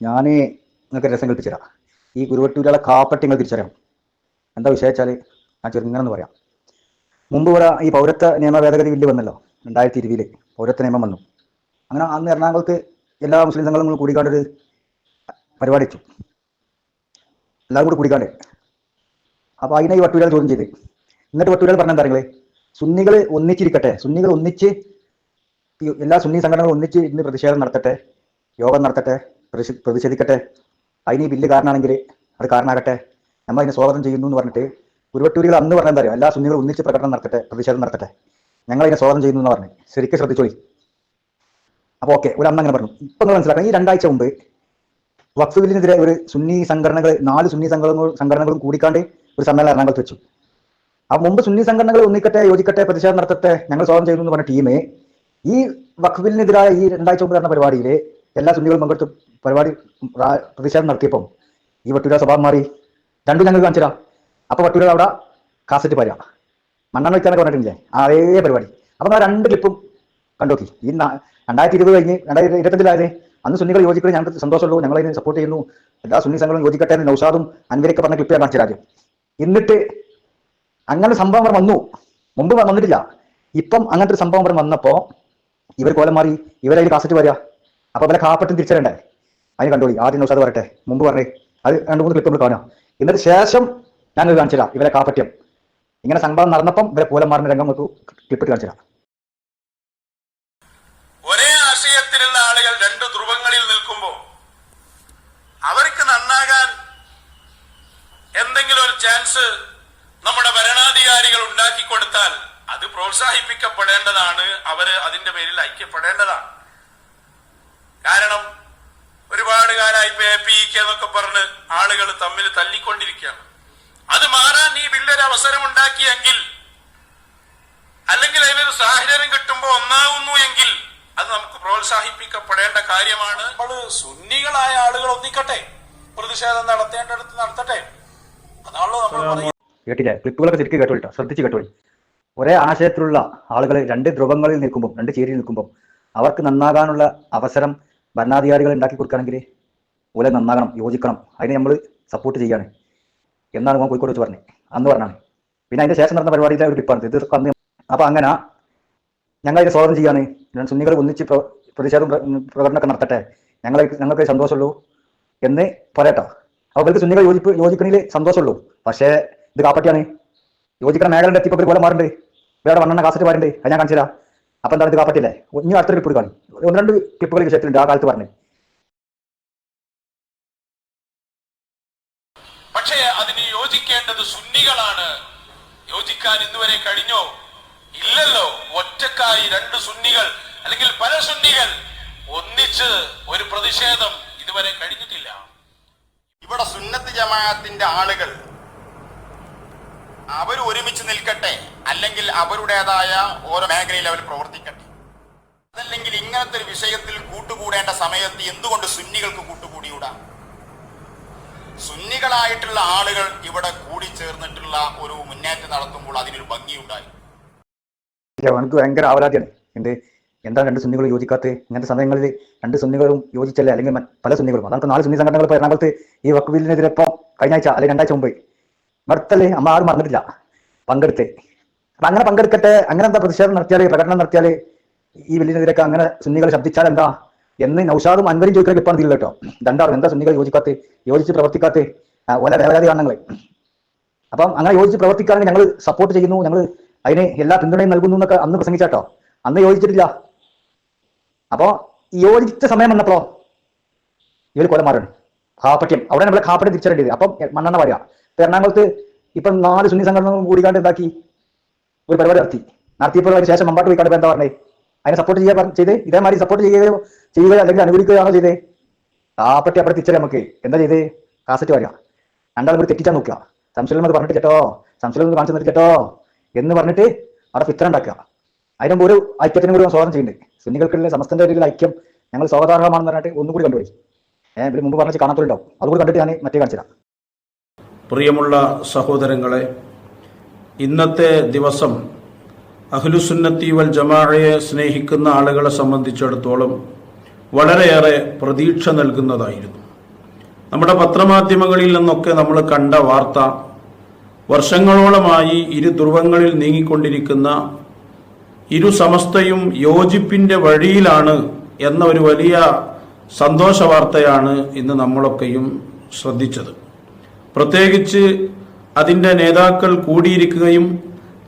ഞാൻ നിങ്ങൾക്ക് രസം കൽപ്പിച്ചു തരാം ഈ ഗുരുവട്ടൂരിലെ കാപ്പട്ടി നിങ്ങൾ തിരിച്ചറിയാം എന്താ വിഷയം ഞാൻ ചെറുങ്ങനെന്ന് പറയാം. മുമ്പ് ഇവിടെ ഈ പൗരത്വ നിയമ ഭേദഗതി ബില്ല് വന്നല്ലോ രണ്ടായിരത്തി ഇരുപതിൽ പൗരത്വ നിയമം വന്നു. അങ്ങനെ അന്ന് എറണാകുളത്ത് എല്ലാ മുസ്ലിം സംഘങ്ങളും കൂടിക്കാണ്ടൊരു പരിപാടി വെച്ചു. എല്ലാവരും കൂടി കൂടിക്കാണ്ട്. അപ്പോൾ അതിനെ ഈ വട്ടൂരാൾ ചോദ്യം ചെയ്ത്. എന്നിട്ട് വട്ടൂരാൾ പറഞ്ഞ എന്താ സുന്നികൾ ഒന്നിച്ചിരിക്കട്ടെ. സുന്നികൾ ഒന്നിച്ച് എല്ലാ സുന്നി സംഘടനകളും ഒന്നിച്ച് ഇന്ന് പ്രതിഷേധം നടത്തട്ടെ യോഗം നടത്തട്ടെ പ്രതിഷേധിക്കട്ടെ. അതിന് ഈ ബില്ല് കാരണമാണെങ്കിൽ അത് കാരണമാകട്ടെ. നമ്മൾ അതിനെ സ്വാഗതം ചെയ്യുന്നു എന്ന് പറഞ്ഞിട്ട് ഉരുവട്ടൂരികൾ അന്ന് പറഞ്ഞാൽ എന്താ എല്ലാ സുന്നികളും ഒന്നിച്ച് പ്രകടനം നടത്തട്ടെ പ്രതിഷേധം നടത്തട്ടെ. ഞങ്ങൾ അതിനെ സ്വാഗതം ചെയ്യുന്നു എന്ന് പറഞ്ഞു. ശരിക്കും ശ്രദ്ധിച്ചോളി. അപ്പോൾ ഓക്കെ ഒരു അന്ന് അങ്ങനെ പറഞ്ഞു. ഇപ്പൊ മനസ്സിലാക്കണം ഈ രണ്ടാഴ്ച മുമ്പ് വഖഫ് ബില്ലിനെതിരെ ഒരു സുന്നി സംഘടനകൾ നാല് സുന്നി സംഘടനകൾ സംഘടനകളും കൂടിക്കാണ്ട് ഒരു സമ്മേളനം എറണാകുളത്ത് വെച്ചു. ആ മുമ്പ് സുന്നി സംഘടനകൾ ഒന്നിക്കട്ടെ യോജിക്കട്ടെ പ്രതിഷേധം നടത്തട്ടെ ഞങ്ങൾ സ്വാഗതം ചെയ്യുന്നു എന്ന് പറഞ്ഞ ടീം ഈ വഖഫ് ബില്ലിനെതിരായ ഈ രണ്ടാഴ്ച മുമ്പ് നടന്ന പരിപാടിയിൽ എല്ലാ സുന്നികളും പങ്കെടുത്ത് പരിപാടി പ്രതിഷേധം നടത്തിയപ്പം ഈ വട്ടൂര സ്വഭാവം മാറി രണ്ടും ഞങ്ങൾ കാണിച്ചു തരാം അപ്പൊ വട്ടൂര അവിടെ കാസറ്റ് പറയാം മണ്ണെണ്ണ വെച്ചാൽ പറഞ്ഞിട്ടില്ലേ? അതേ പരിപാടി. അപ്പൊ ആ രണ്ട് ക്ലിപ്പും കണ്ടോക്കി ഈ രണ്ടായിരത്തി ഇരുപത് കഴിഞ്ഞ് രണ്ടായിരത്തി ഇരുപത്തഞ്ചിലായിരുന്നു അന്ന് സുന്നികൾ യോജിക്കുന്നത് ഞങ്ങൾക്ക് സന്തോഷമുള്ളൂ ഞങ്ങൾ അതിനെ സപ്പോർട്ട് ചെയ്യുന്നു. എല്ലാ സുന്നി സംഘങ്ങളും യോജിക്കട്ടെ എന്ന് നൗഷാദും അൻവരൊക്കെ പറഞ്ഞ ക്ലിപ്പ് കാണിച്ചു രാജ്യം എന്നിട്ട് അങ്ങനെ സംഭവം അവർ വന്നു. മുമ്പ് വന്നിട്ടില്ല. ഇപ്പം അങ്ങനത്തെ ഒരു സംഭവം അവർ വന്നപ്പോ ഇവർ കോലം മാറി ഇവരതിൽ കാസറ്റ് വരിക അപ്പൊ ഇവരെ കാപ്പറ്റും തിരിച്ചറിയണ്ടേ? അതിന് കണ്ടോളി. ആദ്യം നൗഷാദ് പറയട്ടെ. മുമ്പ് പറഞ്ഞേ. അത് രണ്ട് മൂന്ന് ക്ലിപ്പ് നമ്മൾ കാണാം എന്നിട്ട് ശേഷം ഞാൻ കാണിച്ചു തരാം. ഇവരെ കാപ്പറ്റ്യം ഇങ്ങനെ സംഭവം നടന്നപ്പം ഇവരെ പൂലന്മാരുടെ രംഗം നമുക്ക് ക്ലിപ്പിട്ട് കാണിച്ചു തരാം. ഒരേ ആശയത്തിലുള്ള ആളുകൾ രണ്ട് ധ്രുവങ്ങളിൽ നിൽക്കുമ്പോൾ അവർക്ക് നന്നാകാൻ എന്തെങ്കിലും ഒരു ചാൻസ് നമ്മുടെ ഭരണാധികാരികൾ ഉണ്ടാക്കി കൊടുത്താൽ അത് പ്രോത്സാഹിപ്പിക്കപ്പെടേണ്ടതാണ്. അവർ അതിന്റെ പേരിൽ ഐക്യപ്പെടേണ്ടതാണ്. കാരണം ഒരുപാട് കാലമായി ഇപ്പൊ എ പി കെ എന്നൊക്കെ പറഞ്ഞ് ആളുകൾ തമ്മിൽ തല്ലിക്കൊണ്ടിരിക്കുകയാണ്. അത് മാറാൻ ഈ ബില്ലൊരു അവസരം ഉണ്ടാക്കിയെങ്കിൽ അല്ലെങ്കിൽ അതിനൊരു സാഹചര്യം കിട്ടുമ്പോൾ ഒന്നാവുന്നു എങ്കിൽ അത് നമുക്ക് പ്രോത്സാഹിപ്പിക്കപ്പെടേണ്ട കാര്യമാണ്. നമ്മൾ സുന്നികളായ ആളുകൾ ഒന്നിക്കട്ടെ. പ്രതിഷേധം നടത്തേണ്ടടുത്ത് നടത്തട്ടെ. അതാണല്ലോ നമ്മൾ കേട്ടില്ല? ക്ലിപ്പുകളൊക്കെ ശരിക്കും കേട്ടോളി ട്ടോ. ശ്രദ്ധിച്ച് കേട്ടോളി. ഒരേ ആശയത്തിലുള്ള ആളുകൾ രണ്ട് ധ്രുവങ്ങളിൽ നിൽക്കുമ്പോൾ രണ്ട് ചേരിയിൽ നിൽക്കുമ്പോൾ അവർക്ക് നന്നാകാനുള്ള അവസരം ഭരണാധികാരികൾ ഉണ്ടാക്കി കൊടുക്കുകയാണെങ്കിൽ ഓലെ നന്നാകണം യോജിക്കണം. അതിനെ നമ്മൾ സപ്പോർട്ട് ചെയ്യാണ് എന്നാണ് ഞാൻ കോഴിക്കോട് വെച്ച് പറഞ്ഞത് അന്ന് പറഞ്ഞാണ്. പിന്നെ അതിന്റെ ശേഷം നടന്ന പരിപാടിയിലെ ഒരു ക്ലിപ്പാണ് ഇത്. അന്ന് അപ്പോൾ അങ്ങനെ ഞങ്ങൾ ഇതിനെ സ്വാഗതം ചെയ്യാണ് ഞാൻ സുന്നികൾ ഒന്നിച്ച് പ്ര- പ്രതിഷേധം പ്ര- പ്രകടനമൊക്കെ നടത്തട്ടെ. ഞങ്ങൾ ഞങ്ങൾക്ക് സന്തോഷമുള്ളൂ എന്ന് പറയട്ടോ. അപ്പോൾ ഇവർക്ക് സുന്നികൾ യോജിപ്പ് യോജിക്കണിൽ സന്തോഷമുള്ളൂ. പക്ഷേ ഇത് കാപ്പട്ടിയാണ്. യോജിക്കണ മേഖലയുടെ ഇവർ പോലെ മാറുണ്ട് വേറെ വണ്ണെണ്ണ കാസറ്റ് മാറുണ്ട് അത് ഞാൻ കാണിച്ചു തരാം അപ്പൊ എന്താണ് ഇത് കാപ്പറ്റില്ലേ ഇനി അടുത്തൊരു ടിപ്പ് കാണും. ഒന്ന് രണ്ട് ടിപ്പുകൾ വിഷയത്തിലുണ്ട് ആ കാലത്ത് പറഞ്ഞു. പക്ഷേ അതിന് യോജിക്കേണ്ടത് സുന്നികളാണ്. യോജിക്കാൻ ഇന്നുവരെ കഴിഞ്ഞോ? ഇല്ലല്ലോ. ഒറ്റക്കായി രണ്ട് സുന്നികൾ അല്ലെങ്കിൽ പല സുന്നികൾ ഒന്നിച്ച് ഒരു പ്രതിഷേധം ഇതുവരെ കഴിഞ്ഞിട്ടില്ല. ഇവിടെ സുന്നത്ത് ജമാഅത്തിന്റെ ആളുകൾ അവർ ഒരുമിച്ച് നിൽക്കട്ടെ. അല്ലെങ്കിൽ അവരുടേതായ ഓരോ മേഖലയിൽ അവർ പ്രവർത്തിക്കട്ടെ. അതല്ലെങ്കിൽ ഇങ്ങനത്തെ ഒരു വിഷയത്തിൽ കൂട്ടുകൂടേണ്ട സമയത്ത് എന്തുകൊണ്ട് സുന്നികൾക്ക് കൂട്ടുകൂടിയൂടാ? സുന്നികളായിട്ടുള്ള ആളുകൾ ഇവിടെ കൂടി ചേർന്നിട്ടുള്ള ഒരു മുന്നേറ്റം നടത്തുമ്പോൾ അതിനൊരു ഭംഗിയുണ്ടായി. എനിക്ക് ഭയങ്കര ആവലാതിയാണ്. എന്ത് എന്താ രണ്ട് സുന്നികൾ യോജിക്കാത്ത ഇങ്ങനത്തെ സമയങ്ങളിൽ രണ്ട് സുന്നികളും യോജിച്ചല്ലേ? അല്ലെങ്കിൽ പല സുന്നികളും. അതാണ് നാല് സുന്നി സംഘടനകൾ ഇപ്പോൾ എറണാകുളത്ത് ഈ വക്കുബിലിനെതിരെ ഇപ്പം കഴിഞ്ഞ ആഴ്ച അല്ലെങ്കിൽ രണ്ടാഴ്ച മുമ്പ് നടത്തല്ലേ അമ്മ ആരും മറന്നിട്ടില്ല. പങ്കെടുത്ത്. അപ്പൊ അങ്ങനെ പങ്കെടുക്കട്ടെ അങ്ങനെ എന്താ പ്രതിഷേധം നടത്തിയാലേ പ്രകടനം നടത്തിയാലേ ഈ ബില്ലിനെതിരൊക്കെ അങ്ങനെ സുന്നികൾ ശബ്ദിച്ചാൽ എന്താ? എന്ന് നൌഷാദും അൻവരും ചോദിക്കുന്ന ക്ലിപ്പാണ് ഇതിൽ കേട്ടോ. രണ്ടാളും എന്താ സുന്നികൾ യോജിക്കാത്ത? യോജിച്ച് പ്രവർത്തിക്കാത്ത? ഓല ദേവരാതി കാരണങ്ങളെ അപ്പം അങ്ങനെ യോജിച്ച് പ്രവർത്തിക്കാണെങ്കിൽ ഞങ്ങൾ സപ്പോർട്ട് ചെയ്യുന്നു ഞങ്ങൾ അതിന് എല്ലാ പിന്തുണയും നൽകുന്നു എന്നൊക്കെ അന്ന് പ്രസംഗിച്ചാട്ടോ അന്ന് യോജിച്ചിട്ടില്ല. അപ്പോ ഈ യോജിച്ച സമയം വന്നപ്പോ ഇവർ കൊലമാറാണ് കാപ്പട്യം അവിടെ നമ്മളെ കാപ്പട്യം തിരിച്ചറിയേണ്ടത്. അപ്പം മണ്ണെണ്ണ പറയാ ഇപ്പൊ എറണാകുളത്ത് ഇപ്പം നാല് സുന്നി സംഘടനകളും കൂടിക്കാണ്ട് എന്താക്കി? ഒരു പരിപാടി നടത്തി. നടത്തിയപ്പോൾ അതിന് ശേഷം മമ്പാട്ട് കണ്ടപ്പോൾ എന്താ പറഞ്ഞേ? അതിനെ സപ്പോർട്ട് ചെയ്യാൻ ചെയ്ത്? ഇതേമാതിരി സപ്പോർട്ട് ചെയ്യുകയോ ചെയ്യുകയോ അല്ലെങ്കിൽ അനുകൂലിക്കുകയാണോ ചെയ്തേ? കാപ്പറ്റി അവിടെ തിരിച്ചറിയാം നമുക്ക്. എന്താ ചെയ്ത്? കാസറ്റ് വരിക രണ്ടാമത് കൂടി തെറ്റിച്ചാൽ നോക്കുക. സംശയം അത് പറഞ്ഞിട്ട് കേട്ടോ. സംശയം കാണിച്ചു തന്നിട്ട് കേട്ടോ. എന്ന് പറഞ്ഞിട്ട് അവിടെ ഫിത്തന ഉണ്ടാക്കുക. അതിനും ഒരു ഐക്യത്തിനും കൂടി സ്വാഗതം ചെയ്യുന്നുണ്ട്. സുന്നികൾക്കുള്ള സമസ്തന്റെ ഒരു ഐക്യം ഞങ്ങൾ സ്വാഗതാർഹമാണെന്ന് പറഞ്ഞിട്ട് ഒന്നും കൂടി കണ്ടുപോയി ഏഹ് മുമ്പ് പറഞ്ഞിട്ട് കാണാത്തുണ്ടാവും അതുകൂടി കണ്ടിട്ട് ഞാൻ മറ്റേ കാണിച്ചു പ്രിയമുള്ള സഹോദരങ്ങളെ ഇന്നത്തെ ദിവസം അഹ്ലുസുന്നത്തി വൽ ജമാഅയെ സ്നേഹിക്കുന്ന ആളുകളെ സംബന്ധിച്ചിടത്തോളം വളരെയേറെ പ്രതീക്ഷ നൽകുന്നതായിരുന്നു. നമ്മുടെ പത്രമാധ്യമങ്ങളിൽ നിന്നൊക്കെ നമ്മൾ കണ്ട വാർത്ത വർഷങ്ങളോളമായി ഇരു ധ്രുവങ്ങളിൽ നീങ്ങിക്കൊണ്ടിരിക്കുന്ന ഇരു സമസ്തയും യോജിപ്പിന്റെ വഴിയിലാണ് എന്ന ഒരു വലിയ സന്തോഷ വാർത്തയാണ് ഇന്ന് നമ്മളൊക്കെയും ശ്രദ്ധിച്ചത്. പ്രത്യേകിച്ച് അതിന്റെ നേതാക്കൾ കൂടിയിരിക്കുകയും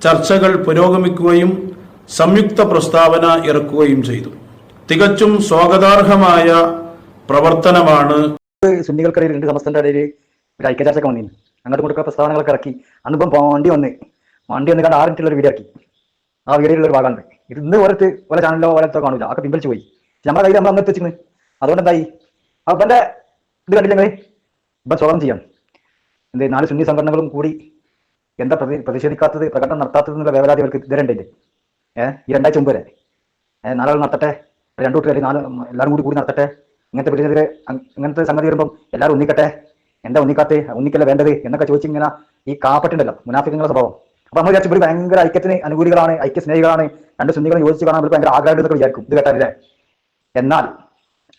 ചർച്ചകൾ പുരോഗമിക്കുകയും സംയുക്ത പ്രസ്താവന ഇറക്കുകയും ചെയ്തു. തികച്ചും സ്വാഗതാർഹമായ പ്രവർത്തനമാണ് സുന്നികൾക്കിടയിൽ രണ്ട് സമസ്തന്റെ ഇടയിൽ ഒരു ഐക്യചാർച്ച വന്നിരുന്നു. അങ്ങോട്ട് ഇങ്ങോട്ടൊക്കെ പ്രസ്താവനകളൊക്കെ ഇറക്കി. അന്നിപ്പം വണ്ടി വന്ന്. വണ്ടി വന്ന് കണ്ട് ആറിട്ടുള്ള ഒരു വീഡിയോ ആക്കി ആ വീഡിയോയിലുള്ള ഒരു ഭാഗമുണ്ട് ഇത്. ഇന്ന് ഓരത്ത് ഓരോ ചാനലിലോ ഓരോ കാണില്ല അതൊക്കെ പിൻവലിച്ച് പോയി. നമ്മുടെ കയ്യിൽ നമ്മൾ അന്ന് എത്തിച്ചിരുന്നു. അതുകൊണ്ട് എന്തായി അപ്പൊ എന്റെ ഇത് കണ്ടില്ലെങ്കിൽ ഇപ്പം സ്വാഗതം ചെയ്യാം. എന്ത് നാല് സുന്നി സംഘടനകളും കൂടി എന്താ പ്രതി പ്രതിഷേധിക്കാത്തത് പ്രകടനം നടത്താത്തത് എന്നുള്ള വേവലാതി അവർക്ക് ഇതുവരെ ഉണ്ട് ഏഹ് ഈ രണ്ടാഴ്ച മുമ്പ് വരെ. നാലാൾ നടത്തട്ടെ രണ്ടു കൂട്ടി നാല് എല്ലാവരും കൂടി കൂടി നടത്തട്ടെ. ഇങ്ങനത്തെ പ്രതിനെതിരെ ഇങ്ങനത്തെ സംഗതി വരുമ്പം എല്ലാവരും ഒന്നിക്കട്ടെ. എന്താ ഒന്നിക്കാത്ത? ഒന്നിക്കല്ല വേണ്ടത്? എന്നൊക്കെ ചോദിച്ചിങ്ങനെ ഈ കാപ്പട്ടുണ്ടല്ലോ മുനാഫിക്കങ്ങളുടെ സ്വഭാവം. അപ്പൊ നമ്മൾ വിചാരിച്ചു ഭയങ്കര ഐക്യത്തിന് അനുകൂലികളാണ് ഐക്യ സ്നേഹികളാണ് രണ്ട് സുന്നികളെ യോജിച്ച് കാണാൻ ഇവർ ഭയങ്കര ആഗ്രഹം എന്നൊക്കെ വിചാരിക്കും. ഇത് കേട്ടാലേ എന്നാൽ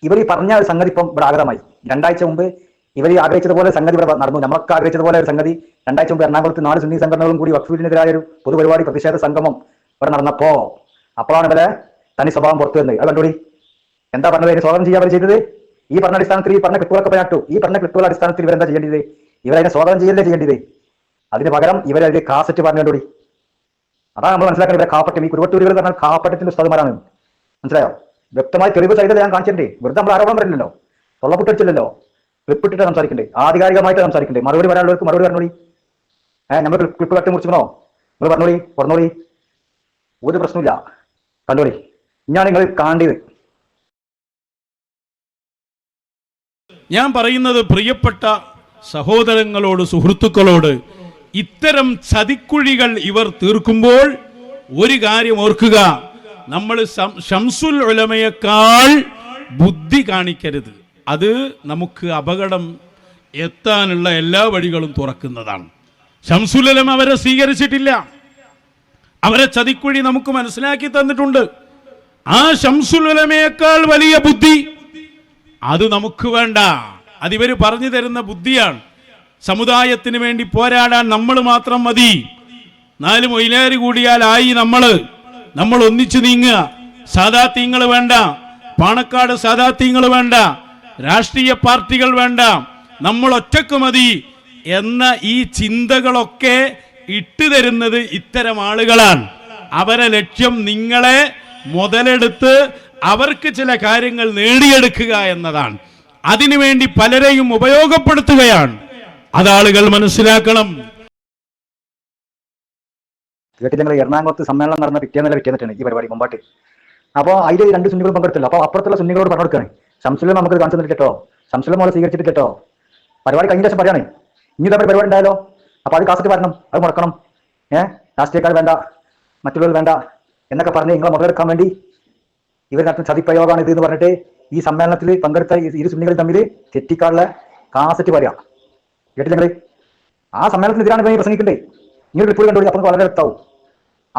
ഇവർ ഈ പറഞ്ഞ ഒരു സംഗതി ഇപ്പം ഇവിടെ ആഗ്രഹമായി രണ്ടാഴ്ച മുമ്പ് ഇവർ ആഗ്രഹിച്ചതുപോലെ സംഗതി ഇവിടെ നടന്നു. നമ്മളൊക്കെ ആഗ്രഹിച്ചതുപോലെ ഒരു സംഗതി. രണ്ടാഴ്ച മുമ്പ് എറണാകുളത്ത് നാല് സുന്നി സംഘടനകളും കൂടി വക്ഫീലിനെതിരായ ഒരു പൊതുപരിപാടി പ്രതിഷേധ സംഗമം ഇവിടെ നടന്നപ്പോ അപ്പോഴാണ് ഇവരെ തനി സ്വഭാവം പുറത്തു വന്നത്. അത് കണ്ടുപിടി എന്താ പറഞ്ഞത്? ഇതിന് സ്വാഗതം ചെയ്യാൻ ചെയ്തത്? ഈ പറഞ്ഞ അടിസ്ഥാനത്തിൽ ഈ പറഞ്ഞ ക്ലിപ്പുകളൊക്കെ പറയാട്ടു ഈ പറഞ്ഞ ക്ലിപ്പുകളുടെ അടിസ്ഥാനത്തിൽ ഇവരെന്താ ചെയ്യേണ്ടത്? ഇവരതിനെ സ്വാഗതം ചെയ്യല്ലേ ചെയ്യേണ്ടത്? അതിന് പകരം ഇവരതിൽ കാസറ്റ് പറഞ്ഞു കണ്ടുപിടി അതാണ് നമ്മൾ മനസ്സിലാക്കുന്നത് ഇവരെ കാപ്പറ്റം ഈ കുരുവട്ടൂരുകൾ പറഞ്ഞാൽ കാപ്പറ്റത്തിന്റെ ഉസ്താദുമാരാണ്. മനസ്സിലായോ? വ്യക്തമായി തെളിവ് സഹിതം ഞാൻ കാണിച്ചിട്ടുണ്ട്. വെറുതെ നമ്മൾ ആരോപണം വരില്ലല്ലോ. തൊള്ളപ്പുട്ടടിച്ചില്ലല്ലോ ക്ലിപ്പിട്ടിട്ട് സംസാരിക്കണ്ടേ? ആധികാരികമായിട്ട് സംസാരിക്കണ്ടേ? മറുപടി വരാനുള്ളവർക്ക് മറുപടി പറഞ്ഞോളി. ഏഹ് നമ്മൾ ക്ലിപ്പ് കട്ടി മുറിച്ചിക്കണോ? നിങ്ങൾ പറഞ്ഞോളി പറഞ്ഞോളി. ഒരു പ്രശ്നമില്ല കണ്ടോളി. ഞാൻ നിങ്ങൾ കാണേണ്ടത്. ഞാൻ പറയുന്നത് പ്രിയപ്പെട്ട സഹോദരങ്ങളോട് സുഹൃത്തുക്കളോട് ഇത്തരം ചതിക്കുഴികൾ ഇവർ തീർക്കുമ്പോൾ ഒരു കാര്യം ഓർക്കുക. നമ്മൾ ഷംസുൽ ഉലമയേക്കാൾ ബുദ്ധി കാണിക്കരുത്. അത് നമുക്ക് അപകടം എത്താനുള്ള എല്ലാ വഴികളും തുറക്കുന്നതാണ്. ശംസുലലം അവരെ സ്വീകരിച്ചിട്ടില്ല. അവരെ ചതിക്കുഴി നമുക്ക് മനസ്സിലാക്കി തന്നിട്ടുണ്ട്. ആ ഷംസുലമയേക്കാൾ വലിയ ബുദ്ധി അത് നമുക്ക് വേണ്ട. അതിവർ പറഞ്ഞു തരുന്ന ബുദ്ധിയാണ്. സമുദായത്തിന് വേണ്ടി പോരാടാൻ നമ്മൾ മാത്രം മതി. നാല് മൊയിലേര് കൂടിയാൽ ആയി നമ്മൾ നമ്മൾ ഒന്നിച്ചു നീങ്ങുക. സാധാത്യങ്ങൾ വേണ്ട. പാണക്കാട് സാധാത്യങ്ങൾ വേണ്ട. രാഷ്ട്രീയ പാർട്ടികൾ വേണ്ട. നമ്മൾ ഒറ്റയ്ക്ക് മതി എന്ന ഈ ചിന്തകളൊക്കെ ഇട്ടുതരുന്നത് ഇത്തരം ആളുകളാണ്. അവരെ ലക്ഷ്യം നിങ്ങളെ മുതലെടുത്ത് അവർക്ക് ചില കാര്യങ്ങൾ നേടിയെടുക്കുക എന്നതാണ്. അതിനുവേണ്ടി പലരെയും ഉപയോഗപ്പെടുത്തുകയാണ്. അതാളുകൾ മനസ്സിലാക്കണം. ഞങ്ങൾ എറണാകുളത്ത് സമ്മേളനം നടന്ന പിറ്റേന്നല്ല പിറ്റേന്നിട്ടാണ് ഈ പരിപാടി മുമ്പാട്ട് അപ്പോൾ അതിൽ രണ്ട് സുന്നികളും പങ്കെടുത്തില്ല. അപ്പോൾ അപ്പുറത്തുള്ള സുന്നികളോട് പറഞ്ഞു കൊടുക്കുകയാണ് സംശയം നമുക്ക് കാണിച്ചു തന്നിട്ട് കേട്ടോ സംശയം മോളെ സ്വീകരിച്ചിട്ട് കേട്ടോ പരിപാടി കഴിഞ്ഞ ശേഷം പറയാണ്. ഇനി തമ്മിൽ പരിപാടി ഉണ്ടായാലോ? അപ്പോൾ അത് കാസറ്റ് വരണം. അത് മുടക്കണം. ഏഹ് രാഷ്ട്രീയക്കാർ വേണ്ട. മറ്റുള്ളവർ വേണ്ട. എന്നൊക്കെ പറഞ്ഞ് നിങ്ങളെ മുതലെടുക്കാൻ വേണ്ടി ഇവർ നടത്തുന്ന ചതിപ്രയോഗമാണ് ഇത് എന്ന് പറഞ്ഞിട്ട് ഈ സമ്മേളനത്തിൽ പങ്കെടുത്ത ഇരു സുന്നികൾ തമ്മിൽ തെറ്റിക്കാളിലെ കാസറ്റ് പറയാ കേട്ടില്ല നിങ്ങൾ? ആ സമ്മേളനത്തിനെതിരാണ് എതിരാണ് പ്രസംഗിക്കണ്ടേ? ഇങ്ങനെ റിപ്പോർട്ട് കണ്ടു അപ്പം വളരെ വ്യക്തമാവും.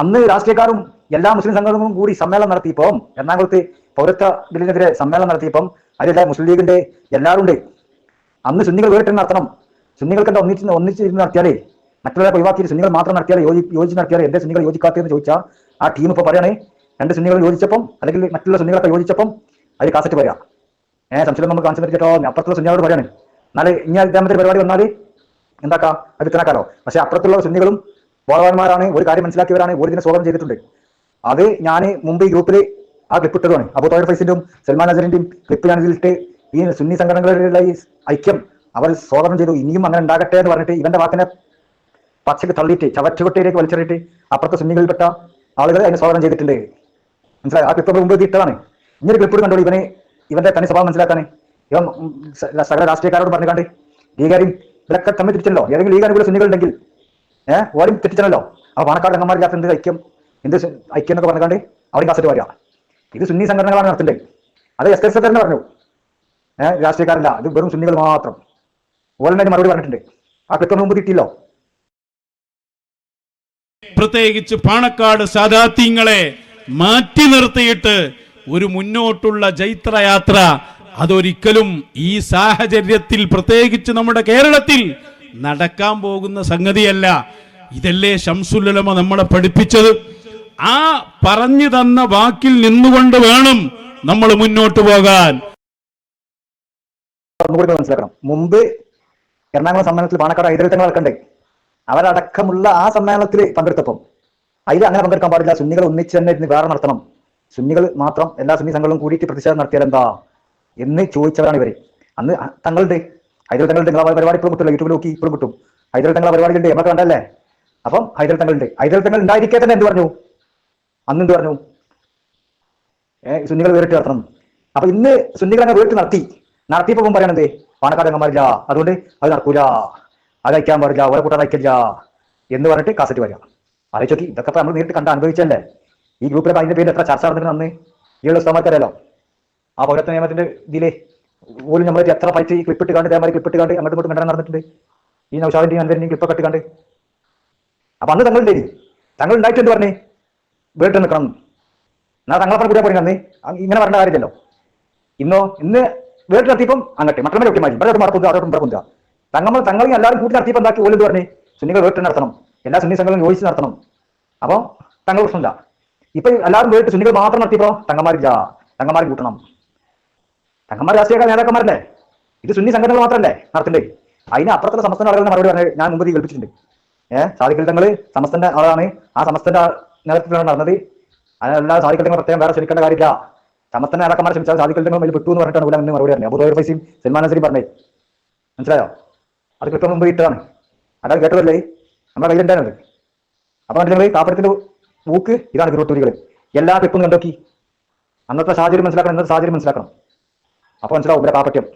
അന്ന് രാഷ്ട്രീയക്കാരും എല്ലാ മുസ്ലിം സംഘടനകളും കൂടി സമ്മേളനം നടത്തിയപ്പോൾ എറണാകുളത്ത് പൗരത്വ ബില്ലിനെതിരെ സമ്മേളനം നടത്തിയപ്പം അതിലെ മുസ്ലിം ലീഗിന്റെ എല്ലാവരും ഉണ്ട്. അന്ന് സുന്നികൾ വേറിട്ട് നടത്തണം. സുന്നികൾക്ക് എന്താ ഒന്നിച്ച് ഒന്നിച്ച് ഇരുന്ന് നടത്തിയാലേ? മറ്റുള്ളവരെ ഒഴിവാക്കി സുന്നികൾ മാത്രം നടത്തിയാലേ യോജി യോജിച്ച് നടത്തിയാലേ? എന്റെ സുന്നികൾ യോജിക്കാത്തതെന്ന് ചോദിച്ചാൽ ആ ടീം ഇപ്പൊ പറയണേ രണ്ട് സുന്നികൾ യോജിച്ചപ്പം അല്ലെങ്കിൽ മറ്റുള്ള സുന്നികളൊക്കെ യോജിച്ചപ്പം അതിൽ കാസറ്റ് പറയാം. ഏഹ് സംശയം നമുക്ക് കാണിച്ചു നിർത്തിയിട്ടോ അപ്പുറത്തുള്ള സുന്നികളോട് പറയാണ്. എന്നാലേ ഇനി ഇതേമത്തെ പരിപാടി വന്നാൽ എന്താക്കാ? അത് ഇത്രക്കാലോ പക്ഷെ അപ്പുറത്തുള്ള സുന്നികളും ബോധവാന്മാരാണ് ഒരു കാര്യം മനസ്സിലാക്കിയവരാണ് ഒരു ദിനം സ്വാഗതം ചെയ്തിട്ടുണ്ട്. അത് ഞാൻ മുമ്പ് ഈ ഗ്രൂപ്പിൽ ആ ക്ലിപ്പ് ഇട്ടതാണ്. അബു തോയർ ഫൈസിന്റെയും സൽമാൻ അസറിന്റെയും ക്ലിപ്പ് ഞാൻ ഇതിലിട്ട് ഈ സുന്നി സംഘടനകളുടെ ഈ ഐക്യം അവർ സ്വാഗതം ചെയ്തു. ഇനിയും അങ്ങനെ ഉണ്ടാകട്ടെ എന്ന് പറഞ്ഞിട്ട് ഇവന്റെ വാക്കിനെ പച്ചക്ക് തള്ളിയിട്ട് ചവറ്റുകൊട്ടയിലേക്ക് വലിച്ചെറിയിട്ട് അപ്പുറത്തെ സുന്നികളിൽപ്പെട്ട ആളുകൾ അതിനെ സ്വാഗതം ചെയ്തിട്ടുണ്ട്. മനസ്സിലായി? ആ ക്ലിപ്പ് മുമ്പ് ഇട്ടതാണ്. ഇങ്ങനെ ക്ലിപ്പ് കണ്ടോളൂ ഇവനെ ഇവന്റെ തനി സ്വഭാവം മനസ്സിലാക്കാൻ ഇവൻ സകല രാഷ്ട്രീയക്കാരോട് പറഞ്ഞുകാണ്ട് ലീഗാരും ഇവരൊക്കെ തമ്മിൽ തിരിച്ചല്ലോ ഏതെങ്കിലും ഈ അനുകൂല സുന്നികൾ ഉണ്ടെങ്കിൽ ഏഹ് ഓടി തെറ്റിച്ചല്ലോ. അപ്പൊ പാണക്കാട് രംഗന്മാരില്ലാത്ത എന്ത് ഐക്യം എന്ത് ഐക്യം എന്നൊക്കെ പറഞ്ഞുകൊണ്ട് അവിടെ കാസറ്റ് വരിക. ഇത് സുന്നി സംഘടനകളാണ് നടത്തേണ്ടത്. അത് എസ് എസ് തന്നെ പറഞ്ഞു. ഏഹ് രാഷ്ട്രീയക്കാരല്ല. ഇത് വെറും സുന്നികൾ മാത്രം. ഓരോ മറുപടി പറഞ്ഞിട്ടുണ്ട്. ആ ക്ലിപ്പ് മുമ്പ് കിട്ടിയില്ലോ. പ്രത്യേകിച്ച് പാണക്കാട് സാധാത്യങ്ങളെ മാറ്റി നിർത്തിയിട്ട് ഒരു മുന്നോട്ടുള്ള ജൈത്രയാത്ര അതൊരിക്കലും ഈ സാഹചര്യത്തിൽ പ്രത്യേകിച്ച് നമ്മുടെ കേരളത്തിൽ നടക്കാൻ പോകുന്ന സംഗതിയല്ല. ഇതല്ലേ ശംസുല്ലമ നമ്മളെ പഠിപ്പിച്ചത്. ആ പറഞ്ഞു തന്ന വാക്കിൽ നിന്നുകൊണ്ട് വേണം നമ്മൾ മുന്നോട്ട് പോകാൻ. മനസ്സിലാക്കണം. മുമ്പ് എറണാകുളം സമ്മേളനത്തിൽ പാണക്കാട് ഐതരത്തങ്ങൾ നടക്കണ്ടേ? അവരടക്കമുള്ള ആ സമ്മേളനത്തിൽ പങ്കെടുത്തപ്പം അതിൽ അങ്ങനെ പങ്കെടുക്കാൻ പാടില്ല. സുന്നികൾ ഒന്നിച്ച് തന്നെ ഇരുന്ന് വേറെ നടത്തണം. സുന്നികൾ മാത്രം എല്ലാ സുന്നി സംഘങ്ങളും കൂടിയിട്ട് പ്രതിഷേധം നടത്തിയാൽ എന്താ? എന്ന് ചോദിച്ചവരാണ് ഇവർ. അന്ന് തങ്ങളുടെ ഹൈദര തങ്ങളുടെ പരിപാടി ഇപ്പോഴും കിട്ടില്ല യൂട്യൂബിൽ നോക്കി ഇപ്പോഴും കിട്ടും. ഹൈദരൽ തങ്ങളെ പരിപാടികളുണ്ട് നമ്മളൊക്കെ കണ്ടല്ലേ അപ്പം ഹൈദരൽ തങ്ങളുണ്ട് ഹൈദരൽ തങ്ങൾ ഉണ്ടായിരിക്കെ തന്നെ എന്ത് പറഞ്ഞു? അന്ന് എന്ത് പറഞ്ഞു? ഏഹ് സുന്നികൾ വേറിട്ട് നടത്തണം. അപ്പൊ ഇന്ന് സുന്നികൾ അങ്ങനെ വേറിട്ട് നടത്തി. നടത്തിയപ്പോ പറയണത് പാണക്കാട് അംഗന്മാരില്ല അതുകൊണ്ട് അത് നടക്കൂല. അത് അയക്കാൻ പാടില്ല. ഓരോ കൂട്ടാൻ അയക്കില്ല. എന്ന് പറഞ്ഞിട്ട് കാസറ്റ് വരിക. ആലോചിച്ചോക്കി ഇതൊക്കെ നമ്മൾ നേരിട്ട് കണ്ട് അനുഭവിച്ചല്ലേ ഈ ഗ്രൂപ്പിലൊക്കെ അതിന്റെ പേരിൽ എത്ര ചർച്ച നടന്നിട്ട് അന്ന്? ഈ ഉള്ള സ്ഥലമാർക്കറിയാലോ ആ പൗരത്വ നിയമത്തിന്റെ ഇതിലെ പോലും നമ്മൾ എത്ര ഫൈറ്റ് ഈ ക്ലിപ്പിട്ട് കണ്ട് ഇതേമാതിരി ക്ലിപ്പിട്ട് കണ്ട് അങ്ങോട്ട് ഇങ്ങോട്ട് കണ്ടാൻ നടന്നിട്ടുണ്ട്. ഈ നൗഷാദിന്റെയും അൻവരിന്റെയും ക്ലിപ്പൊക്കെ കട്ട് കണ്ട്. അപ്പൊ അന്ന് തങ്ങളുണ്ടേ തങ്ങൾ ഉണ്ടായിട്ട് പറഞ്ഞേ? വീട്ടിൽ നിൽക്കണം എന്നാ തങ്ങളെ കൂടെ പോയി അന്ന്? ഇങ്ങനെ പറഞ്ഞ കാര്യമില്ലല്ലോ. ഇന്നോ ഇന്ന് വീട്ടിൽ നടത്തിയപ്പം അങ്ങട്ടെ. മക്കളെ ഒട്ടി മാറ്റി ഇവിടെ മറക്കുക അവിടെ മറക്കുക തങ്ങൾ തങ്ങളെ എല്ലാവരും കൂട്ടി നടത്തിയപ്പോൾ എന്താക്കി? ഓലെന്ത് പറഞ്ഞേ? സുന്നികൾ വീട്ടിൽ നടത്തണം. എല്ലാ സുന്നി സംഘങ്ങളും യോജിച്ച് നടത്തണം. അപ്പോൾ തങ്ങൾ പ്രശ്നമില്ല. ഇപ്പൊ എല്ലാവരും വീട്ടിൽ സുന്നികൾ മാത്രം നടത്തിയപ്പോ തങ്ങന്മാരില്ല തങ്ങന്മാർ കൂട്ടണം. തങ്ങന്മാർ രാഷ്ട്രീയ നേതാക്കന്മാരല്ലേ? ഇത് സുന്നി സംഘടനകൾ മാത്രമല്ലേ നടത്തണ്ടേ അതിന് അപ്പുറത്തുള്ള സമസ്ത ആളുകളുടെ മറുപടി പറഞ്ഞു ഞാൻ മുമ്പ് കേൾപ്പിച്ചിട്ടുണ്ട് ഏഹ് സാധിക്കൽ തങ്ങൾ സമസ്തന്റെ ആളാണ്. ആ സമസ്തന്റെ നേതൃത്വത്തിലാണ് നടന്നത്. അതിനെല്ലാം സാധിക്കൽ തങ്ങൾ പ്രത്യേകം വേറെ ക്ഷണിക്കേണ്ട കാര്യമില്ല. സമസ്തന്റെ നേതാക്കന്മാരെ ക്ഷമിച്ചാൽ സാധിക്കൽ തങ്ങൾ വലിയ പെട്ടു എന്ന് പറഞ്ഞിട്ടാണ് എന്ന് മറുപടി പറഞ്ഞത്. അബുദാബി ഫൈസിയും സൽമാൻ നസീം പറഞ്ഞേ മനസ്സിലായോ? അത് കിട്ടുന്ന മുമ്പ് ഇട്ടതാണ്. അല്ലാതെ കേട്ടതല്ലേ? നമ്മുടെ കയ്യിലുണ്ടായിരുന്നത് അപ്പൊ നിങ്ങൾ കാപ്പടത്തിന്റെ ഊക്ക് ഇതാണ് ഗ്രൂട്ടൂരികൾ എല്ലാ പെപ്പും കണ്ടോക്കി. അന്നത്തെ സാഹചര്യം മനസ്സിലാക്കണം ഇന്നത്തെ സാഹചര്യം മനസ്സിലാക്കണം. അപ്പൊ മനസ്സിലാവും ഇവരെ കാപ്പറ്റ്യം